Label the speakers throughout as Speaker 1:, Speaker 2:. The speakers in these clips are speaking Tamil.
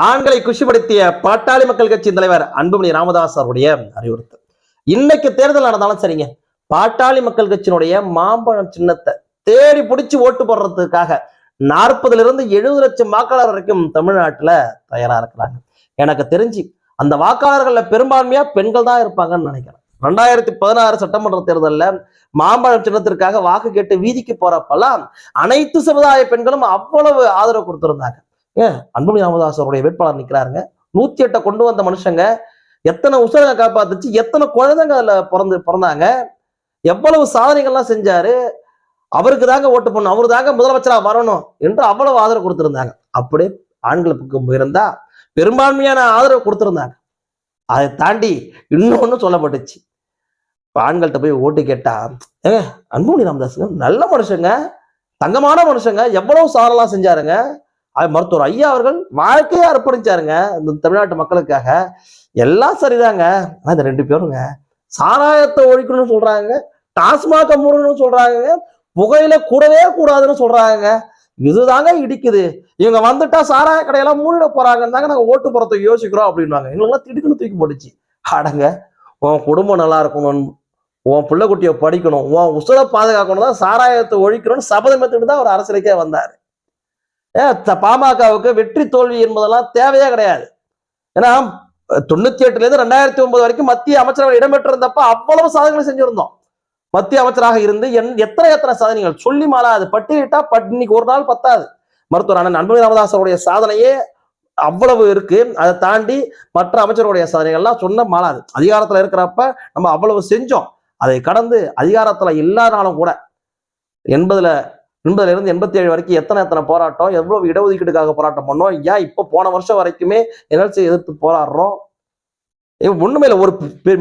Speaker 1: ஆண்களை குஷிப்படுத்திய பாட்டாளி மக்கள் கட்சியின் தலைவர் அன்புமணி ராமதாஸ் அவருடைய அறிவுறுத்தல். இன்னைக்கு தேர்தல் நடந்தாலும் சரிங்க. பாட்டாளி மக்கள் கட்சியினுடைய மாம்பழம் சின்னத்தை தேடி பிடிச்சி ஓட்டு போடுறதுக்காக நாற்பதுல இருந்து எழுபது லட்சம் வாக்காளர் வரைக்கும் தமிழ்நாட்டுல தயாரா இருக்கிறாங்க. எனக்கு தெரிஞ்சு அந்த வாக்காளர்கள்ல பெரும்பான்மையா பெண்கள் தான் இருப்பாங்கன்னு நினைக்கிறேன். ரெண்டாயிரத்தி பதினாறு சட்டமன்ற தேர்தல்ல மாம்பழம் சின்னத்திற்காக வாக்கு கேட்டு வீதிக்கு போறப்பெல்லாம் அனைத்து சமுதாய பெண்களும் அவ்வளவு ஆதரவு கொடுத்திருந்தாங்க. ஏன் அன்புமணி ராமதாஸ் அவருடைய வேட்பாளர் நிக்கிறாருங்க. நூத்தி எட்டை கொண்டு வந்த மனுஷங்க எத்தனை உசரங்க காப்பாத்துச்சு எத்தனை குழந்தைங்க அதுல பிறந்து பிறந்தாங்க எவ்வளவு சாதனைகள்லாம் செஞ்சாரு அவருக்கு தாங்க ஓட்டு பண்ணும் அவரு தாங்க முதலமைச்சரா வரணும் என்று அவ்வளவு ஆதரவு கொடுத்திருந்தாங்க. அப்படியே ஆண்கள் பக்கம் போயிருந்தா பெரும்பான்மையான ஆதரவு கொடுத்திருந்தாங்க. அதை தாண்டி இன்னொன்னு சொல்லப்பட்டுச்சு. இப்போ ஆண்கள்கிட்ட போய் ஓட்டு கேட்டா ஏங்க அன்புமணி ராமதாஸுங்க நல்ல மனுஷங்க தங்கமான மனுஷங்க எவ்வளவு சாதனைலாம் செஞ்சாருங்க அது மருத்துவர் ஐயா அவர்கள் வாழ்க்கையை அர்ப்பணிச்சாருங்க. இந்த தமிழ்நாட்டு மக்களுக்காக. எல்லாம் சரிதாங்க. ஆனால் இந்த ரெண்டு பேருங்க சாராயத்தை ஒழிக்கணும்னு சொல்றாங்க டாஸ்மாக மூடணும்னு சொல்றாங்க புகையில கூடவே கூடாதுன்னு சொல்றாங்க. இதுதாங்க இடிக்குது. இவங்க வந்துட்டா சாராய கடையெல்லாம் மூடிட போறாங்கன்னு தாங்க நாங்கள் ஓட்டு போகிறத யோசிக்கிறோம் அப்படின்வாங்க எங்களுக்கெல்லாம் திடுக்குன்னு தூக்கி போட்டுச்சு. அடங்க உன் குடும்பம் நல்லா இருக்கணும். உன் பிள்ளை குட்டியை படிக்கணும். உன் உசுரை பாதுகாக்கணும். தான் சாராயத்தை ஒழிக்கணும்னு சபதம் எடுத்துட்டு தான் ஒரு அரசியலுக்கே வந்தார். பாமகவுக்கு வெற்றி தோல்வி என்பதெல்லாம் தேவையே கிடையாது. ஏன்னா தொண்ணூத்தி எட்டுல இருந்து ரெண்டாயிரத்தி ஒன்பது வரைக்கும் மத்திய அமைச்சரவை இடம்பெற்றிருந்தப்ப அவ்வளவு சாதனைகளை செஞ்சிருந்தோம். மத்திய அமைச்சராக இருந்து என் எத்தனை எத்தனை சாதனைகள்? சொல்லி மாறாது. பட்டியலிட்டா பட் இன்னைக்கு ஒரு நாள் பத்தாது. மருத்துவர் அண்ணன் அன்புமணி ராமதாஸ் சாதனையே அவ்வளவு இருக்கு. அதை தாண்டி மற்ற அமைச்சருடைய சாதனைகள்லாம் சொன்ன மாறாது. அதிகாரத்துல இருக்கிறப்ப நம்ம அவ்வளவு செஞ்சோம். அதை கடந்து அதிகாரத்துல இல்லாதனாலும் கூட எண்பதுல எண்பதுலேருந்து எண்பத்தி ஏழு வரைக்கும் எத்தனை எத்தனை போராட்டம் எவ்வளவு இடஒதுக்கீடுக்காக போராட்டம் பண்ணோம் ஏன் இப்போ போன வருஷம் வரைக்குமே என்எல்சி எதிர்த்து போராடுறோம்? ஒண்ணுமே இல்லை ஒரு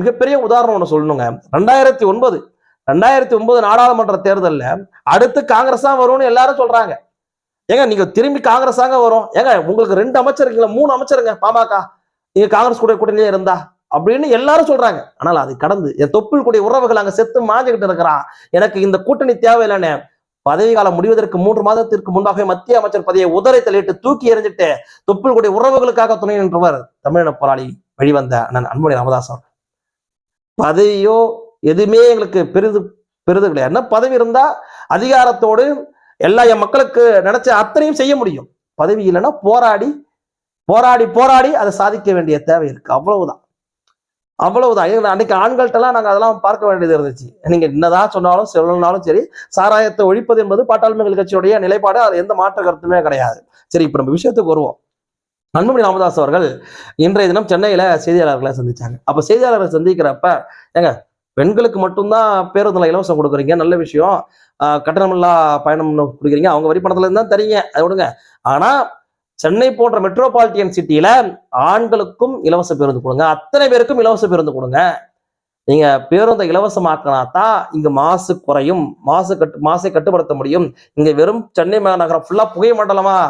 Speaker 1: மிகப்பெரிய உதாரணம் ஒன்று சொல்லணுங்க. ரெண்டாயிரத்தி ஒன்பது ரெண்டாயிரத்தி ஒன்பது நாடாளுமன்ற தேர்தலில் அடுத்து காங்கிரஸ் தான் வரும்னு எல்லாரும் சொல்றாங்க. ஏங்க நீங்க திரும்பி காங்கிரஸ் தாங்க வரும். ஏங்க உங்களுக்கு ரெண்டு அமைச்சருங்களா மூணு அமைச்சருங்க பாமக. நீங்க காங்கிரஸ் கூட கூட்டணியே இருந்தா அப்படின்னு எல்லாரும் சொல்றாங்க. ஆனால் அது கடந்து என் தொப்புள் கூடிய உறவுகள் அங்க செத்து மாஞ்சிக்கிட்டு இருக்கிறான் எனக்கு இந்த கூட்டணி தேவையில்லைன்னு பதவி காலம் முடிவதற்கு மூன்று மாதத்திற்கு முன்பாகவே மத்திய அமைச்சர் பதவியை உதரை தலையிட்டு தூக்கி எறிஞ்சிட்டு தொப்பில் கூடிய உறவுகளுக்காக துணை நின்றவர் தமிழின போராளி வழிவந்த அண்ணன் அன்புடைய ராமதாஸ் பதவியோ எதுவுமே எங்களுக்கு பெரிது பெரிது கிடையாது. என்ன பதவி இருந்தா அதிகாரத்தோடு எல்லா என் மக்களுக்கு நினைச்ச அத்தனையும் செய்ய முடியும். பதவி இல்லைன்னா போராடி போராடி போராடி அதை சாதிக்க வேண்டிய தேவை இருக்கு. அவ்வளவுதான். அவ்வளவுதான். அன்னைக்கு ஆண்கள்ட்டெல்லாம் நாங்கள் அதெல்லாம் பார்க்க வேண்டியது இருந்துச்சு. நீங்க என்னதான் சொன்னாலும் சொல்லணும்னாலும் சரி சாராயத்தை ஒழிப்பது என்பது பாட்டாளிமைகள் கட்சியுடைய நிலைப்பாடு. அது எந்த மாற்ற கருத்துமே கிடையாது. சரி இப்போ நம்ம விஷயத்துக்கு வருவோம். அன்புமணி ராமதாஸ் அவர்கள் இன்றைய தினம் சென்னையில செய்தியாளர்களை சந்திச்சாங்க. அப்ப செய்தியாளர்களை சந்திக்கிறப்ப ஏங்க பெண்களுக்கு மட்டும்தான் பேருந்தில் இலவசம் கொடுக்குறீங்க நல்ல விஷயம். கட்டணமில்லா பயணம் கொடுக்குறீங்க. அவங்க வரி பணத்துல இருந்து தான் தரீங்க. அதை விடுங்க. ஆனா சென்னை போன்ற மெட்ரோபாலிட்டியன் சிட்டியில ஆண்களுக்கும் இலவச பேருந்து கொடுங்க. அத்தனை பேருக்கும் இலவச பேருந்து கொடுங்க. நீங்க பேருந்தை இலவசமாக்கினா தான் இங்க மாசு குறையும். மாசு கட்டு மாசை கட்டுப்படுத்த முடியும். இங்க வெறும் சென்னை மாநகரம் ஃபுல்லா புகை மண்டலமா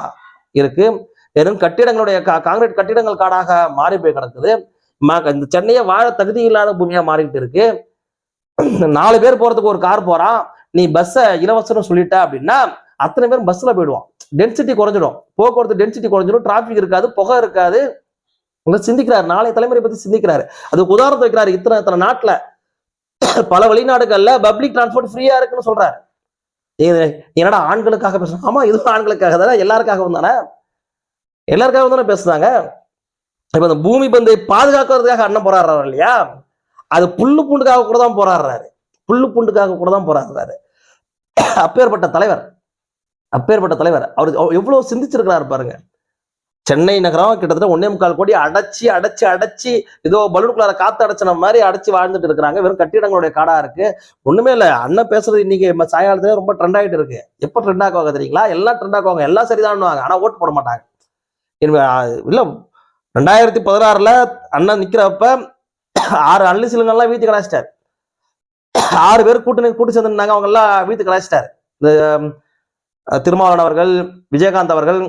Speaker 1: இருக்கு. வெறும் கட்டிடங்களுடைய கா- காங்கிரீட் கட்டிடங்கள் காடாக மாறி போய் கிடக்குது. இந்த சென்னையை வாழ தகுதி இல்லாத பூமியா மாறிக்கிட்டு இருக்கு. நாலு பேர் போறதுக்கு ஒரு கார் போறான். நீ பஸ்ஸை இலவசம்னு சொல்லிட்ட அப்படின்னா அத்தனை பேர் பஸ்ல போயிடுவோம் டென்சிட்டி குறைஞ்சிடும். போக்குவரத்து டென்சிட்டி குறைஞ்சிடும். டிராஃபிக் இருக்காது புகை இருக்காது. உங்க சிந்திக்கிறார். நாளைய தலைமுறை பத்தி சிந்திக்கிறாரு. அதுக்கு உதாரணத்தை வைக்கிறாரு. இத்தனை இத்தனை நாட்டுல பல வெளிநாடுகள்ல பப்ளிக் டிரான்ஸ்போர்ட் ஃப்ரீயா இருக்குன்னு சொல்றாரு. இது என்னடா ஆண்களுக்காக பேசுறாங்க? ஆமா இதுவும் ஆண்களுக்காக தானே? எல்லாருக்காக வந்தானே எல்லாருக்காக தானே பேசுறாங்க? இப்ப இந்த பூமி பந்தை பாதுகாக்கிறதுக்காக அண்ணன் போராடுறாரு இல்லையா? அது புல்லு பூண்டுக்காக கூட தான் போராடுறாரு. புல்லு பூண்டுக்காக கூட தான் போராடுறாரு. அப்பேற்பட்ட தலைவர். அப்பேற்பட்ட தலைவர். அவர் எவ்- எவ்வளவு சிந்திச்சிருக்கிறாரு பாருங்க. சென்னை நகரம் கிட்டத்தட்ட ஒன்னே முக்கால் கோடி அடைச்சி அடைச்சி அடைச்சி ஏதோ பலூனுக்குள்ளார காத்து அடைச்சின மாதிரி அடைச்சி வாழ்ந்துட்டு இருக்கிறாங்க. வெறும் கட்டிடங்களுடைய காடா இருக்கு. ஒண்ணுமே இல்லை அண்ணன் பேசுறது இன்னைக்கு சாயங்காலத்துல ரொம்ப ட்ரெண்ட் ஆகிட்டு இருக்கு. எப்ப ட்ரெண்ட் ஆக்குவாங்க தெரியுங்களா? எல்லாம் ட்ரெண்ட் ஆக்குவாங்க. எல்லாம் சரிதான்வாங்க ஆனா ஓட்டு போட மாட்டாங்க. இல்ல ரெண்டாயிரத்தி பதினாறுல அண்ணன் நிக்கிறப்ப ஆறு அன்லிசிலுங்கெல்லாம் வீட்டு கலாச்சிட்டார் ஆறு பேர் கூட்டணி கூட்டு சேர்ந்துருந்தாங்க. அவங்க எல்லாம் வீட்டு கலாச்சிட்டாரு இந்த திருமாவளவன் அவர்கள் விஜயகாந்த் அவர்கள்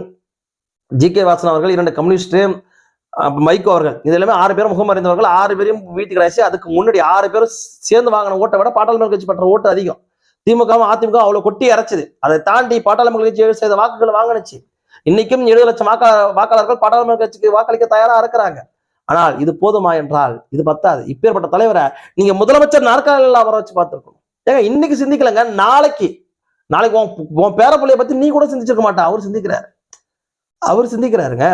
Speaker 1: ஜி கே வாசன் அவர்கள் இரண்டு கம்யூனிஸ்ட் மைக்கோ அவர்கள். இது எல்லாமே ஆறு பேரும் முகம் அறிந்தவர்கள். ஆறு பேரும் வீட்டுக்கு கடைசி அதுக்கு முன்னாடி ஆறு பேரும் சேர்ந்து வாங்கின ஓட்டை விட பாட்டாளி கட்சி பெற்ற ஓட்டு அதிகம். திமுகவும் அதிமுக அவ்வளவு கொட்டி இறைச்சது அதை தாண்டி பாட்டாளி கட்சி ஏழு சதவீத வாக்குகள் வாங்கினுச்சு. இன்னைக்கும் எழுபது லட்சம் வாக்காளர் வாக்காளர்கள் பாட்டாளி கட்சிக்கு வாக்களிக்க தயாரா இருக்கிறாங்க. ஆனால் இது போதுமா என்றால் இது பத்தாது. இப்பேற்பட்ட தலைவரை நீங்க முதலமைச்சர் நாற்காலில் வர வச்சு பார்த்துருக்கணும். ஏங்க இன்னைக்கு சிந்திக்கலங்க. நாளைக்கு நாளைக்கு உன் உன் பேர பிள்ளைய பத்தி நீ கூட சிந்திச்சிருக்க மாட்டா. அவர் சிந்திக்கிறாரு. அவர் சிந்திக்கிறாருங்க.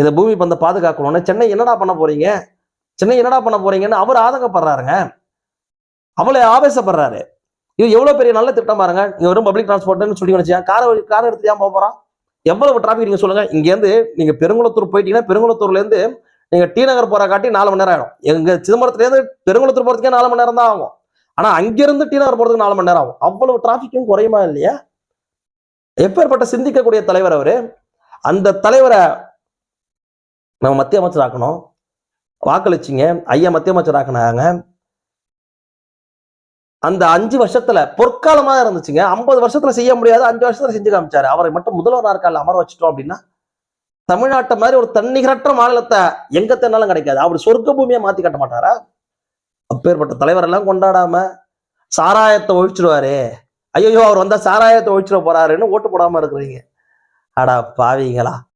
Speaker 1: இந்த பூமி பந்தை பாதுகாக்கணும்னு சென்னை என்னடா பண்ண போறீங்க? சென்னை என்னடா பண்ண போறீங்கன்னு அவர் ஆதங்கப்படுறாருங்க. அவளை ஆவேசப்படுறாரு. இது எவ்வளோ பெரிய நல்ல திட்டம் பாருங்க. இங்கே வரும் பப்ளிக் டிரான்ஸ்போர்ட்னு சொல்லி நினைச்சா காரை காரை எடுத்து ஏன் போக போகிறான் எவ்வளவு டிராஃபிக் நீங்கள் சொல்லுங்க. இங்கேருந்து நீங்கள் பெருங்குளத்தூர் போயிட்டீங்கன்னா பெருங்குளத்தூர்லேருந்து நீங்கள் டி நகர் போகிற காட்டி நாலு மணி நேரம் ஆகிடும் எங்கள் சிதம்பரத்துலேருந்து பெருங்குளத்தூர் போகிறதுக்கே நாலு மணி நேரம் தான் ஆகும். ஆனா அங்கிருந்து டி நகர் போறதுக்கு நாலு மணி நேரம் ஆகும். அவ்வளவு டிராபிக்கும் குறையுமா இல்லையா? எப்பேற்பட்ட சிந்திக்கக்கூடிய தலைவர் அவரு அந்த தலைவரை நம்ம மத்திய அமைச்சர் ஆக்கணும் வாக்களிச்சிங்க. ஐயா மத்திய அமைச்சர் ஆக்கினாங்க அந்த அஞ்சு வருஷத்துல பொற்காலமா இருந்துச்சுங்க. ஐம்பது வருஷத்துல செய்ய முடியாது. அஞ்சு வருஷத்துல செஞ்சு காமிச்சாரு. அவரை மட்டும் முதல்வர் நாற்காலில் அமர வச்சுட்டோம் அப்படின்னா தமிழ்நாட்டை மாதிரி ஒரு தன்னிகரற்ற மாநிலத்தை எங்க தென்னாலும் கிடைக்காது. அவர் சொர்க்க பூமியை மாத்தி கட்ட மாட்டாரா? அப்பேற்பட்ட தலைவரெல்லாம் கொண்டாடாம சாராயத்தை ஒழிச்சிடுவாரு ஐயோ அவர் வந்தால் சாராயத்தை ஒழிச்சிட போறாருன்னு ஓட்டு போடாம இருக்கிறீங்க. அடா பாவிங்களா